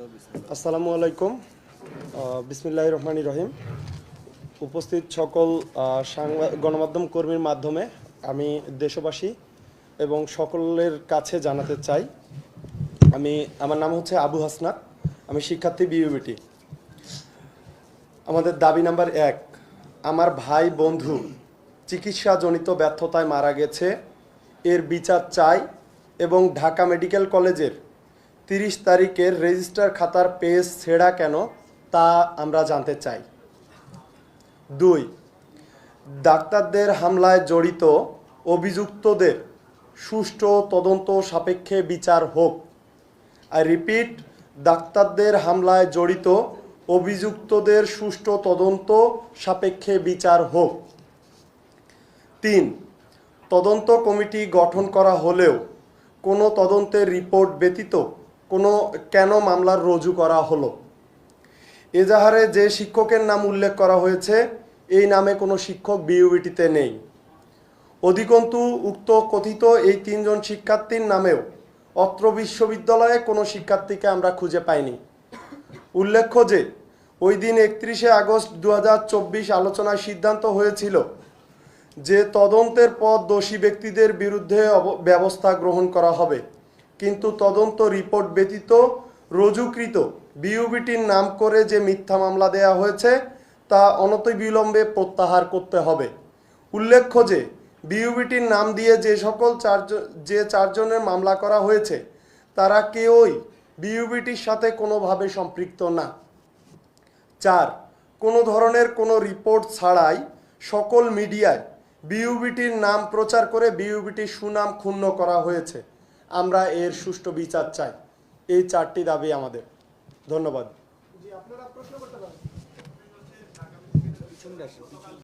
আসসালামু আলাইকুম বিসমিল্লাহ রহমানি রহিম। উপস্থিত সকল গণমাধ্যম কর্মীর মাধ্যমে আমি দেশবাসী এবং সকলের কাছে জানাতে চাই, আমি, আমার নাম হচ্ছে আবু হাসনাত, আমি শিক্ষার্থী বিউবিটি আমাদের দাবি নাম্বার এক, আমার ভাই বন্ধু চিকিৎসাজনিত ব্যর্থতায় মারা গেছে, এর বিচার চাই এবং ঢাকা মেডিকেল কলেজের তিরিশ তারিখের রেজিস্টার খাতার পেজ ছেঁড়া কেন, তা আমরা জানতে চাই। দুই, ডাক্তারদের হামলায় জড়িত অভিযুক্তদের সুষ্ঠু তদন্ত সাপেক্ষে বিচার হোক। আই রিপিট ডাক্তারদের হামলায় জড়িত অভিযুক্তদের সুষ্ঠু তদন্ত সাপেক্ষে বিচার হোক। তিন, তদন্ত কমিটি গঠন করা হলেও কোনো তদন্তের রিপোর্ট ব্যতীত কোনো কেন মামলার রুজু করা হলো? এজাহারে যে শিক্ষকের নাম উল্লেখ করা হয়েছে, এই নামে কোনো শিক্ষক বিইউবিটিতে নেই। অধিকন্তু, উক্ত কথিত এই তিনজন শিক্ষার্থীর নামেও অত্র বিশ্ববিদ্যালয়ে কোনো শিক্ষার্থীকে আমরা খুঁজে পাইনি। উল্লেখ্য যে, ওই দিন একত্রিশে আগস্ট দু আলোচনায় সিদ্ধান্ত হয়েছিল যে তদন্তের পর দোষী ব্যক্তিদের বিরুদ্ধে ব্যবস্থা গ্রহণ করা হবে। কিন্তু তদন্ত রিপোর্ট ব্যতীত রুজুকৃত বিউবিটির নাম করে যে মিথ্যা মামলা দেয়া হয়েছে, তা অনতিবিলম্বে প্রত্যাহার করতে হবে। উল্লেখ্য যে বিউবিটির নাম দিয়ে যে সকল চারজন যে চারজনের মামলা করা হয়েছে, তারা কেউই বিউবিটির সাথে কোনোভাবে সম্পৃক্ত না। চার, কোনো ধরনের কোনো রিপোর্ট ছাড়াই সকল মিডিয়ায় বিউবিটির নাম প্রচার করে বিউবিটির সুনাম ক্ষুণ্ণ করা হয়েছে। আমরা এর সুষ্ঠু বিচার চাই। এই চারটি দাবি আমাদের। ধন্যবাদ।